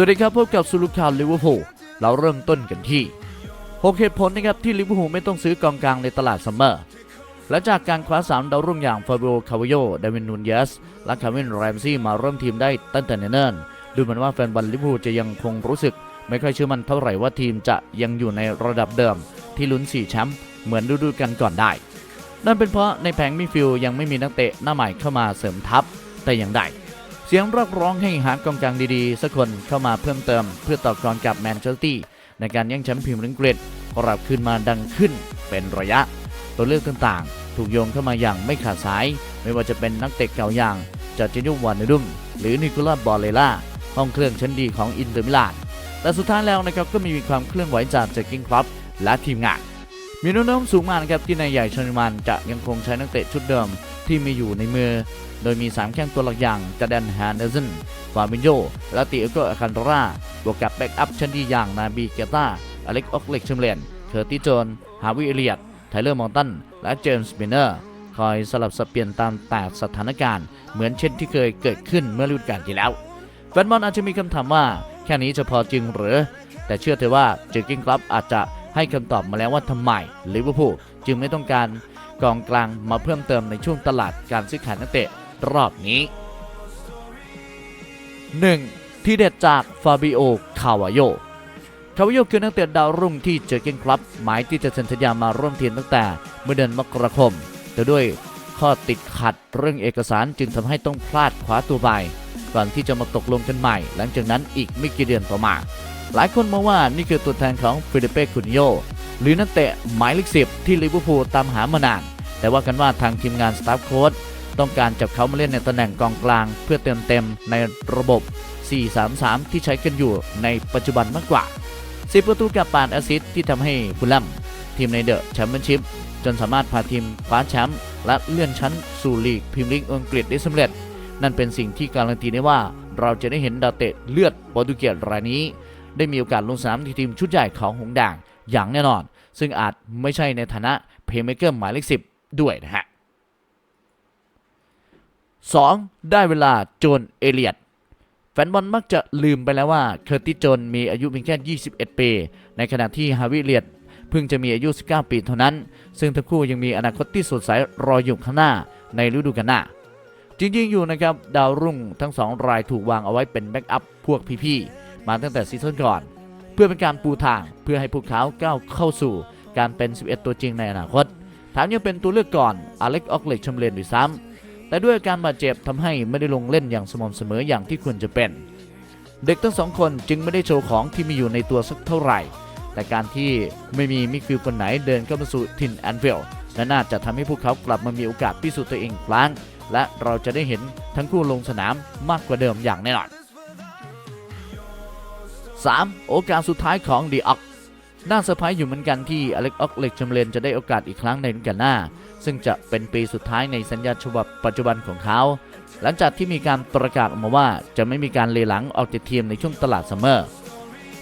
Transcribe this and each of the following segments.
วัสดีครับพบกับสุลุข่าวลิเวอร์พูลเราเริ่มต้นกันที่ 6 เหตุผลนะครับที่ลิเวอร์พูลไม่ต้องซื้อกองกลางในตลาดซัมเมอร์และจากการคว้าสามดาวรุ่งอย่างฟาบิโอคาวิโยดาวินนูนเยส และคาวินแรมซี่มาเริ่มทีมได้ตั้งแต่เนิ่นๆดูเหมือนว่าแฟนบอลลิเวอร์พูลจะยังคงรู้สึก ไม่ค่อยเชื่อมั่นเท่าไหร่ว่าทีมจะยังอยู่ในระดับเดิม ที่ลุ้น4แชมป์เหมือนฤดูกาลก่อนได้ นั่นเป็นเพราะในแผงมิฟิลยังไม่มีนักเตะหน้าใหม่เข้ามาเสริมทัพแต่อย่างใด เสียงเรียกร้องให้หากองกลางดีๆ สักคนเข้ามาเพิ่มเติม เพื่อต่อกรกับแมนเชสเตอร์ในการแย่งแชมป์พรีเมียร์ลีกอังกฤษกลับขึ้นมาดังขึ้นเป็นระยะ ตัวเลือกต่างๆ ถูกโยงเข้ามาอย่างไม่ขาดสาย ไม่ว่าจะเป็นนักเตะเก่าอย่างจอร์จิโญวานดุมหรือนิโคลัสบอลเลล่าห้องเครื่องชั้นดีของอินเตอร์มิลานแต่สุดท้ายแล้วนะครับก็มีความเคลื่อนไหวจากเจคกิ้งครับและทีมงานมีแนวโน้มสูงมากนะครับที่นายใหญ่ชนมันจะยังคงใช้นักเตะชุดเดิม ที่มีอยู่ในมือ โดยมี 3 แข้งตัวหลักอย่างจาแดนแฮนเดอร์สันฟาบิโยและติโอโกอาคันโดราบวกกับแบ็กอัพชั้นดีอย่างนาบีเกต้าอเล็กออกเล็กเชมเลนเคอร์ติโจนฮาวิเอเลียตไทเลอร์มองตันและเจมส์บินเนอร์คอยสลับสับเปลี่ยนตามแต่สถานการณ์ เหมือนเช่นที่เคยเกิดขึ้นเมื่อฤดูกาลที่แล้วแฟนบอลอาจจะมีคำถามว่าแค่นี้จะพอจริงหรือ แต่เชื่อเถอะว่าเจอร์กิ้งครับอาจจะให้คำตอบมาแล้วว่าทำไมลิเวอร์พูลจึงไม่ต้องการ กองกลางมาเพิ่มเติมในช่วงตลาดการซื้อขายนักเตะรอบนี้ 1. ที่เด็ดจากฟาบิโอ คาวาโย คาวาโยคือนักเตะดาวรุ่งที่เจอเกนครับ หมายที่จะเซ็นสัญญามาร่วมทีมตั้งแต่เมื่อเดือนมกราคม แต่ด้วยข้อติดขัดเรื่องเอกสารจึงทำให้ต้องพลาดคว้าตัวไปก่อนที่จะมาตกลงกันใหม่ หลังจากนั้นอีกไม่กี่เดือนต่อมา หลายคนมองว่านี่คือตัวแทนของฟิลิเป้คุนโย หรือนักเตะหมายเลขสิบที่ลิเวอร์พูลตามหามานาน แต่ว่ากันว่าทางทีมงานสตาฟโค้ชต้องการจับเขามาเล่นในตำแหน่งกองกลาง เพื่อเติมเต็มในระบบ 4-3-3 ที่ใช้กันอยู่ในปัจจุบันมากกว่า 10 ประตูกับปานแอซิสที่ทำให้ฟูลแลมทีมในเดอะแชมเปี้ยนชิพจนสามารถพาทีมคว้าแชมป์และเลื่อนชั้นสู่ลีกพรีเมียร์ลีกอังกฤษได้สำเร็จ นั่นเป็นสิ่งที่การันตีได้ว่าเราจะได้เห็นดาวเตะเลือดโปรตุเกสรายนี้ ได้มีโอกาสลงสนามที่ทีมชุดใหญ่ของหงส์แด่างอย่างแน่นอน ซึ่งอาจไม่ใช่ในฐานะเพย์เมเกอร์หมายเลขสิบด้วยนะฮะ 2. ได้เวลาโจนเอเลียดแฟนบอลมักจะลืมไปแล้วว่าเคอร์ติจนมีอายุเพียงแค่ 21 ปี ในขณะที่ฮาวิเลียดเพิ่งจะมีอายุ 19 ปีเท่านั้น ซึ่งทั้งคู่ยังมีอนาคตที่สดใสรออยู่ข้างหน้าในฤดูกาลหน้า จริงๆอยู่นะครับ ดาวรุ่งทั้งสองรายถูกวางเอาไว้เป็นแบ็กอัพพวกพี่ๆ มาตั้งแต่ซีซั่นก่อน พื่อเป็นการปูทางเพื่อให้พวกเขาก้าวเข้าสู่การเป็น 11 ตัวจริงในอนาคตแถามยังเป็นตัวเลือกก่อนอเล็กออกเล็กชมเลนด้วยซ้ำแต่ด้วยอาการบาดเจ็บทำให้ไม่ได้ลงเล่นอย่างสม่ำเสมออย่างที่ควรจะเป็น เด็กทั้งสองคนจึงไม่ได้โชว์ของที่มีอยู่ในตัวสักเท่าไหร่ แต่การที่ไม่มีมิดฟิลคนไหนเดินเข้ามาสู่ถิ่นแอนฟิลด์และน่าจะทำให้พวกเขากลับมามีโอกาสพิสูจน์ตัวเองอีกครั้งและเราจะได้เห็นทั้งคู่ลงสนามมากกว่าเดิมอย่างแน่นอน 3. โอกาสสุดท้ายของดีออกน่าเซอร์ไพรส์อยู่เหมือนกันที่อเล็กออกเล็กชมเลนจะได้โอกาสอีกครั้งในฤดูกาลหน้า ซึ่งจะเป็นปีสุดท้ายในสัญญาฉบับปัจจุบันของเขา หลังจากที่มีการประกาศออกมาว่าจะไม่มีการเลหลังออกจากทีมในช่วงตลาดซัมเมอร์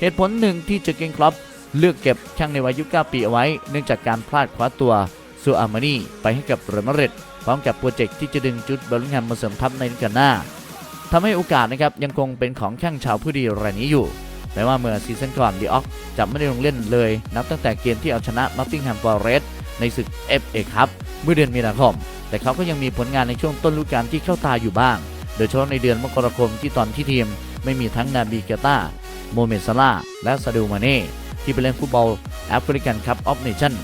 เหตุผลหนึ่งที่เจอเกนคลับเลือกเก็บช่างในวัย 9 ปีเอาไว้ เนื่องจากการพลาดคว้าตัวซูอามานีไปให้กับเรอัลมาดริดพร้อมกับโปรเจกต์ที่จะดึงจุดเบลลิงแฮมมาเสริมทัพในฤดูกาลหน้าทำให้โอกาสนะครับยังคงเป็นของช่างชาวผู้ดีรายนี้อยู่ แม้ว่าเมื่อซีซั่นก่อนดีออกจะไม่ได้ลงเล่นเลย นับตั้งแต่เกมที่เอาชนะนอตติงแฮมฟอร์เรสในศึก FA ครับเมื่อเดือนมีนาคม แต่เขาก็ยังมีผลงานในช่วงต้นฤดูกาลที่เข้าตาอยู่บ้าง โดยเฉพาะในเดือนมกราคมที่ตอนที่ทีม ไม่มีทั้งนาบีเกต้าโมเมซาลาและซาดูมาเน่ที่ไปเล่นฟุตบอลแอฟริกันคัพออฟเนชั่น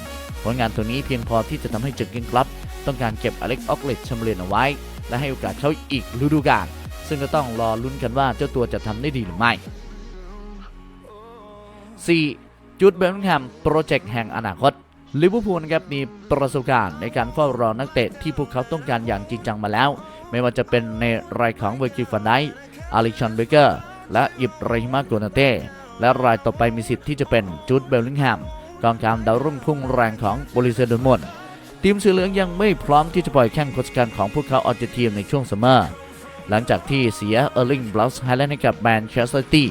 ผลงานตัวนี้เพียงพอที่จะทำให้เจอร์เกนคลับ ต้องการเก็บอเล็กออกเลตชมเลนเอาไว้ และให้โอกาสเขาอีกฤดูกาลซึ่งก็ต้องรอลุ้นกันว่าเจ้าตัวจะทำได้ดีหรือไม่ 4. จุดเบลลิงแฮมโปรเจกต์แห่งอนาคตลิเวอร์พูลนะครับมีประสบการณ์ในการเฝ้ารอนักเตะที่พวกเขาต้องการอย่างจริงจังมาแล้ว ไม่ว่าจะเป็นในรายของเวอร์กิฟันไดอาริชันเบเกอร์ และอิบราฮิมาโกนาเต้และรายต่อไปมีสิทธิ์ที่จะเป็นจูดเบลลิงแฮมกองกลางดาวรุ่งพุ่งแรงของบริเซดอนมอนทีมสีเหลืองยังไม่พร้อมที่จะปล่อยแข้งโคชการของพวกเขาออกจากทีมในช่วงซัมเมอร์หลังจากที่เสียเออร์ลิงบลัสไฮแลนด์ให้กับแมนเชสเตอร์ซิตี้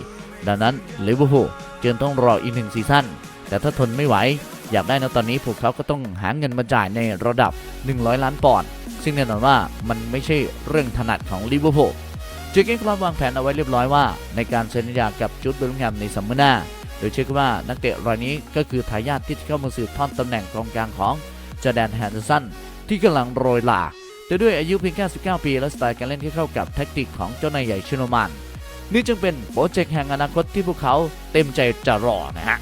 ดังนั้นลิเวอร์พูล จึงต้องรออีกหนึ่งซีซั่นแต่ถ้าทนไม่ไหว อยากได้นะตอนนี้พวกเขาก็ต้องหาเงินมาจ่ายในระดับ 100 ล้านปอนด์ซึ่งแน่นอนว่ามันไม่ใช่เรื่องถนัดของลิเวอร์พูลจอร์เกนคลอปวางแผนเอาไว้เรียบร้อยว่า ในการเซ็นสัญญากับจุดเบลลิงแฮมในซัมเมอร์หน้าโดยเชื่อว่านักเตะรายนี้ก็คือทายาทที่เข้ามาสืบทอดตำแหน่งกองกลางของจอแดนแฮนเดอร์สันที่กำลังโรยหลาแต่ด้วยอายุเพียงแค่19ปี และสไตล์การเล่นที่เข้ากับแท็กติกของเจ้านายใหญ่ชิโนมัน นี่จึงเป็นโปรเจกต์แห่งอนาคตที่พวกเขาเต็มใจจะรอนะฮะ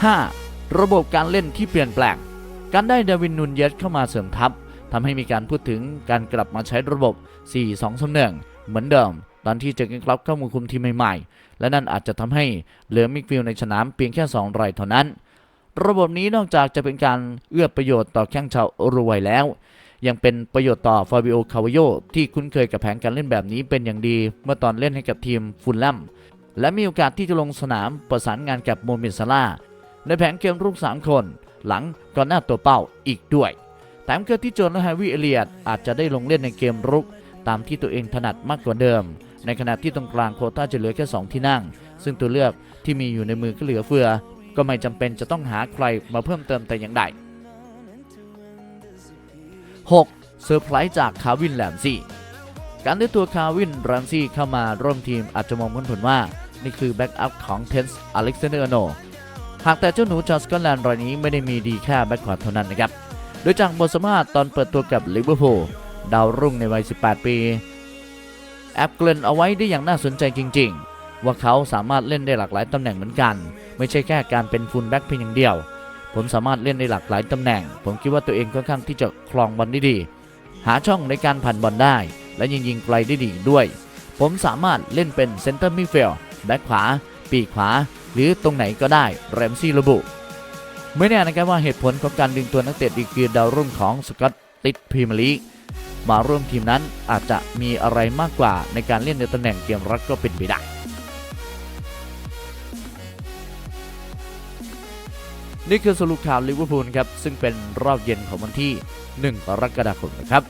5. ระบบการเล่นที่เปลี่ยนแปลง การได้เดวินนูนเยสเข้ามาเสริมทัพทำให้มีการพูดถึงการกลับมาใช้ระบบ 4-2-3-1 เหมือนเดิม ตอนที่เจอกันครับเข้ามาคุมทีมใหม่ๆ และนั่นอาจจะทำให้เหลือมิกฟิลในสนามเพียงแค่ 2 รายเท่านั้น ระบบนี้นอกจากจะเป็นการเอื้อประโยชน์ต่อแข้งชาวอุรุกวัยแล้ว ยังเป็นประโยชน์ต่อฟาบิโอคาวโยที่คุ้นเคยกับแผนการเล่นแบบนี้เป็นอย่างดี เมื่อตอนเล่นให้กับทีมฟุลแลมและมีโอกาสที่จะลงสนามประสานงานกับโมเมนซาลาในแผนเกมรุก 3 คน หลังก่อนหน้าตัวเป้าอีกด้วยแถมเกิดที่โจนและแฮร์วี่เอเลียดอาจจะได้ลงเล่นในเกมรุก ตามที่ตัวเองถนัดมากกว่าเดิม ในขณะที่ตรงกลางโคต้าจะเหลือแค่ 2 ที่นั่ง ซึ่งตัวเลือกที่มีอยู่ในมือก็เหลือเฟือ ก็ไม่จำเป็นจะต้องหาใครมาเพิ่มเติมแต่อย่างใด 6. เซอร์ไพรส์จากคาวินแลมซี่ การได้ตัวคาวินแรมซี่เข้ามาร่วมทีมอาจจะมองผลว่า นี่คือแบ็กอัพของเทนส์อเล็กซานเดอร์โนหากแต่เจ้าหนูจากสกอตแลนด์รายนี้ไม่ได้มีดีแค่แบ็กขวาเท่านั้นนะครับ โดยจากบทสัมภาษณ์ตอนเปิดตัวกับลิเวอร์พูลดาวรุ่งในวัย 18 ปี แอปเกรนเอาไว้ได้อย่างน่าสนใจจริง ๆ ว่าเขาสามารถเล่นได้หลากหลายตำแหน่งเหมือนกัน ไม่ใช่แค่การเป็นฟูลแบ็กเพียงอย่างเดียว ผมสามารถเล่นได้หลากหลายตำแหน่ง ผมคิดว่าตัวเองค่อนข้างที่จะคลองบอลได้ดี หาช่องในการผ่านบอลได้ และยิงยิงไกลได้ดีด้วย ผมสามารถเล่นเป็นเซนเตอร์มิดฟิลด์แบ็กขวา ปีกขวา หรือตรงไหนก็ได้แรมซี่ระบุ ไม่แน่นะครับว่าเหตุผลของการดึงตัวนักเตะดีกรีดาวรุ่งของสกอตติดพรีเมียร์ลีกมาร่วมทีมนั้นอาจจะมีอะไรมากกว่าในการเล่นในตำแหน่งเกมรักก็เป็นไปได้ นี่คือสรุปข่าวลิเวอร์พูลครับซึ่งเป็นรอบเย็นของวันที่ 1 กรกฎาคมนะครับ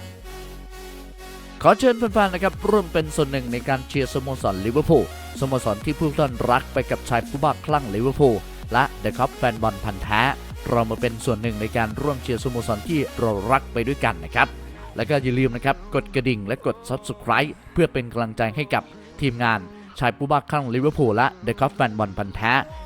ขอเชิญแฟนๆนะครับร่วมเป็นส่วนหนึ่งในการเชียร์สโมสรลิเวอร์พูลสโมสรที่ผู้ท่านรักไปกับชายผู้บ้าคลั่งลิเวอร์พูลและเดอะคัพแฟนบอลพันธ์แท้ เรามาเป็นส่วนหนึ่งในการร่วมเชียร์สโมสรที่เรารักไปด้วยกันนะครับแล้วก็อย่าลืมนะครับกดกระดิ่งและกด Subscribe เพื่อเป็นกำลังใจให้กับทีมงานชายผู้บ้าคลั่งลิเวอร์พูลและเดอะคัพแฟนบอลพันธ์แท้